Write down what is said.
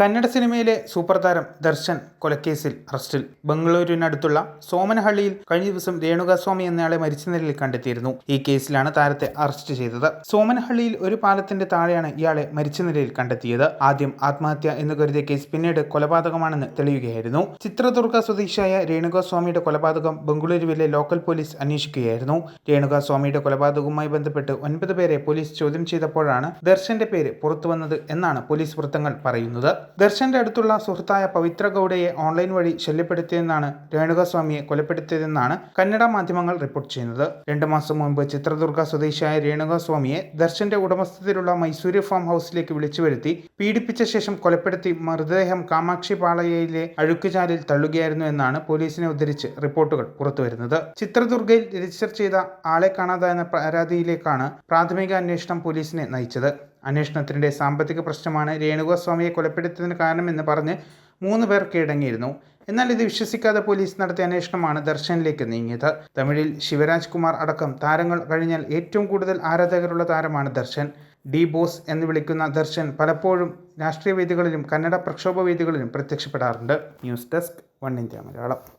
കന്നഡ സിനിമയിലെ സൂപ്പർ താരം ദർശൻ കൊലക്കേസിൽ അറസ്റ്റിൽ. ബംഗളൂരുവിനടുത്തുള്ള സോമനഹള്ളിയിൽ കഴിഞ്ഞ ദിവസം രേണുകാസ്വാമി എന്നയാളെ മരിച്ച നിലയിൽ കണ്ടെത്തിയിരുന്നു. ഈ കേസിലാണ് താരത്തെ അറസ്റ്റ് ചെയ്തത്. സോമനഹള്ളിയിൽ ഒരു പാലത്തിന്റെ താഴെയാണ് ഇയാളെ മരിച്ച നിലയിൽ കണ്ടെത്തിയത്. ആദ്യം ആത്മഹത്യ എന്ന് കരുതിയ കേസ് പിന്നീട് കൊലപാതകമാണെന്ന് തെളിയുകയായിരുന്നു. ചിത്രദുർഗ സ്വദേശിയായ രേണുകാസ്വാമിയുടെ കൊലപാതകം ബംഗളൂരുവിലെ ലോക്കൽ പോലീസ് അന്വേഷിക്കുകയായിരുന്നു. രേണുകാസ്വാമിയുടെ കൊലപാതകവുമായി ബന്ധപ്പെട്ട് ഒൻപത് പേരെ പോലീസ് ചോദ്യം ചെയ്തപ്പോഴാണ് ദർശന്റെ പേര് പുറത്തുവന്നത് എന്നാണ് പോലീസ് വൃത്തങ്ങൾ പറയുന്നത്. ദർശന്റെ അടുത്തുള്ള സുഹൃത്തായ പവിത്ര ഗൌഡയെ ഓൺലൈൻ വഴി ശല്യപ്പെടുത്തിയെന്നാണ് രേണുകാസ്വാമിയെ കൊലപ്പെടുത്തിയതെന്നാണ് കന്നഡ മാധ്യമങ്ങൾ റിപ്പോർട്ട് ചെയ്യുന്നത്. രണ്ടു മാസം മുമ്പ് ചിത്രദുർഗ സ്വദേശിയായ രേണുകാസ്വാമിയെ ദർശന്റെ ഉടമസ്ഥതയിലുള്ള മൈസൂര് ഫാം ഹൗസിലേക്ക് വിളിച്ചു വരുത്തി പീഡിപ്പിച്ച ശേഷം കൊലപ്പെടുത്തി മൃതദേഹം കാമാക്ഷി പാളയയിലെ അഴുക്കുചാലിൽ തള്ളുകയായിരുന്നു എന്നാണ് പോലീസിനെ ഉദ്ധരിച്ച് റിപ്പോർട്ടുകൾ പുറത്തുവരുന്നത്. ചിത്രദുർഗയിൽ രജിസ്റ്റർ ചെയ്ത ആളെ കാണാതായെന്ന പരാതിയിലേക്കാണ് പ്രാഥമിക അന്വേഷണം പോലീസിനെ നയിച്ചത്. അന്വേഷണത്തിനിടെ സാമ്പത്തിക പ്രശ്നമാണ് രേണുകാസ്വാമിയെ കൊലപ്പെടുത്തിയതിന് കാരണമെന്ന് പറഞ്ഞ് മൂന്ന് പേർ കീഴടങ്ങിയിരുന്നു. എന്നാൽ ഇത് വിശ്വസിക്കാതെ പോലീസ് നടത്തിയ അന്വേഷണമാണ് ദർശനിലേക്ക് നീങ്ങിയത്. തമിഴിൽ ശിവരാജ് കുമാർ അടക്കം താരങ്ങൾ കഴിഞ്ഞാൽ ഏറ്റവും കൂടുതൽ ആരാധകരുള്ള താരമാണ് ദർശൻ. ഡി ബോസ് എന്ന് വിളിക്കുന്ന ദർശൻ പലപ്പോഴും രാഷ്ട്രീയ വേദികളിലും കന്നഡ പ്രക്ഷോഭ വേദികളിലും പ്രത്യക്ഷപ്പെടാറുണ്ട്. News desk one India Malayalam.